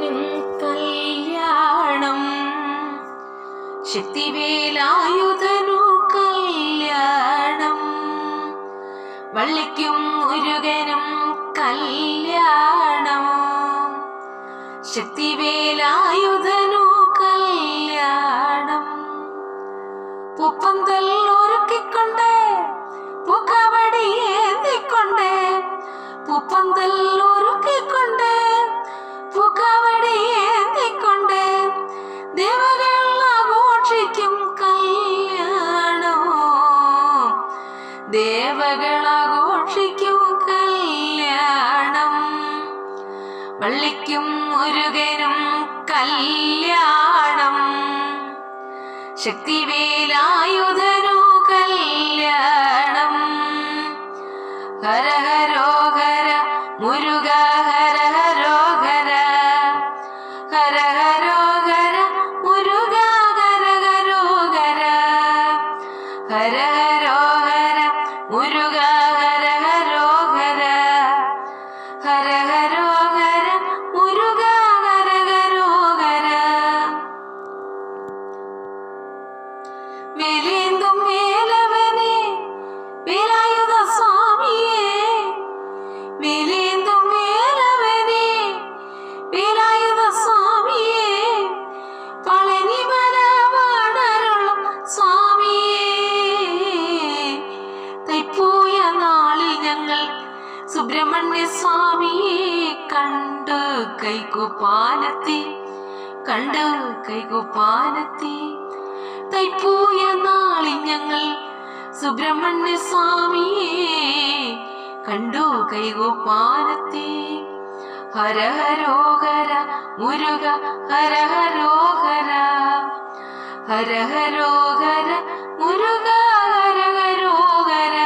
മുരുകനും കല്യാണം. ശക്തിവേലായുധനു കല്യാണം. വള്ളിക്കും മുരുകനും കല്യാണം. ശക്തിവേലായുധനു കല്യാണം. പൂപ്പന്തൽ ഒരുക്കിക്കൊണ്ട് ദേവകൾ ആഘോഷിക്കും കല്യാണം വള്ളിക്കും മുരുകനും കല്യാണം. ശക്തിവേലായുധനോ കല്യാണം. ഹര ഹരോ ഹര മുരുക ഹര ഹരോ ഹര ഹര ഹര മുരുക സുബ്രഹ്മണ്യ സ്വാമിയെ കണ്ട് കൈകുപാലത്തി കണ്ട് കൈകുപാലത്തി. തൈപ്പൂയ നാളി ഞങ്ങൾ സുബ്രഹ്മണ്യ സ്വാമിയെ കണ്ടു കൈകുപാലത്തി. ഹര ഹരോഹര മുരുക ഹര ഹരോഹര ഹര ഹരോഹര ഹര മുരുക ഹര ഹരോഹര.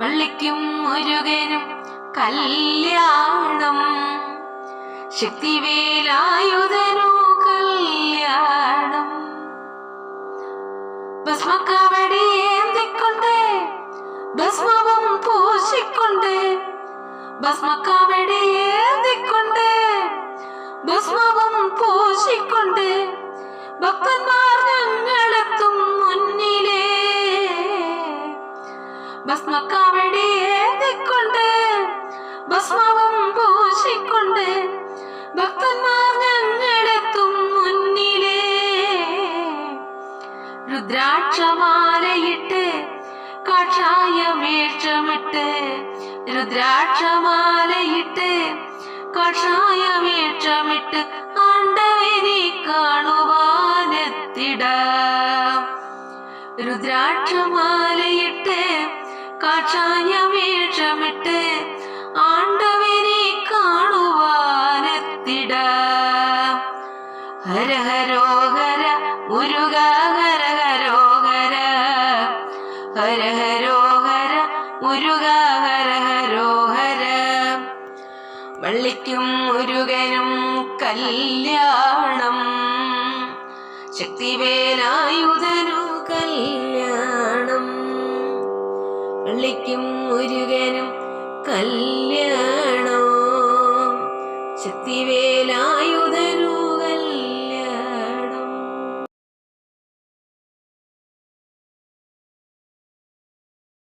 വള്ളിക്കും മുരുകനും കല്യാണം. ശക്തിവേലായുധനോ കല്യാണം. ഭസ്മക്കവടി ഏന്തിക്കൊണ്ട് ഭസ്മവും പൂശിക്കൊണ്ട് ഭസ്മക്കവടി ഏന്തിക്കൊണ്ട് ഭസ്മവും പൂശിക്കൊണ്ട് ഭക്തന്മാർ ഞങ്ങളെത്തും മുന്നിലേ ഭസ്മക്കവടി ഏന്തിക്കൊണ്ട് ഭസ്മവും പൂശിക്കൊണ്ട് ഭക്തന്മാർ ഞങ്ങളെത്തും മുന്നിലേ. രുദ്രാക്ഷമാലയിട്ട് കാഷായ വേഷമിട്ട് രുദ്രാക്ഷമാലയിട്ട് കാഷായ വേഷമിട്ട് ആണ്ടവനെ കാണുവാനെത്തിട. രുദ്രാക്ഷമാലയിട്ട് കാഷായ വേഷമിട്ട് ആണ്ടവനെ കാണുവാനെത്തിട. ഹര ഹരോ ഹര മുരുക ഹര ഹരോ ഹര. ഹര ഹരോ ഹര മുരുക ഹര ഹരോ. വള്ളിക്കും മുരുകനും കല്യാണം. ശക്തിവേലായുധനു വള്ളിക്കും മുരുകനും കല്യാണോ. ശക്തിവേലായുധനു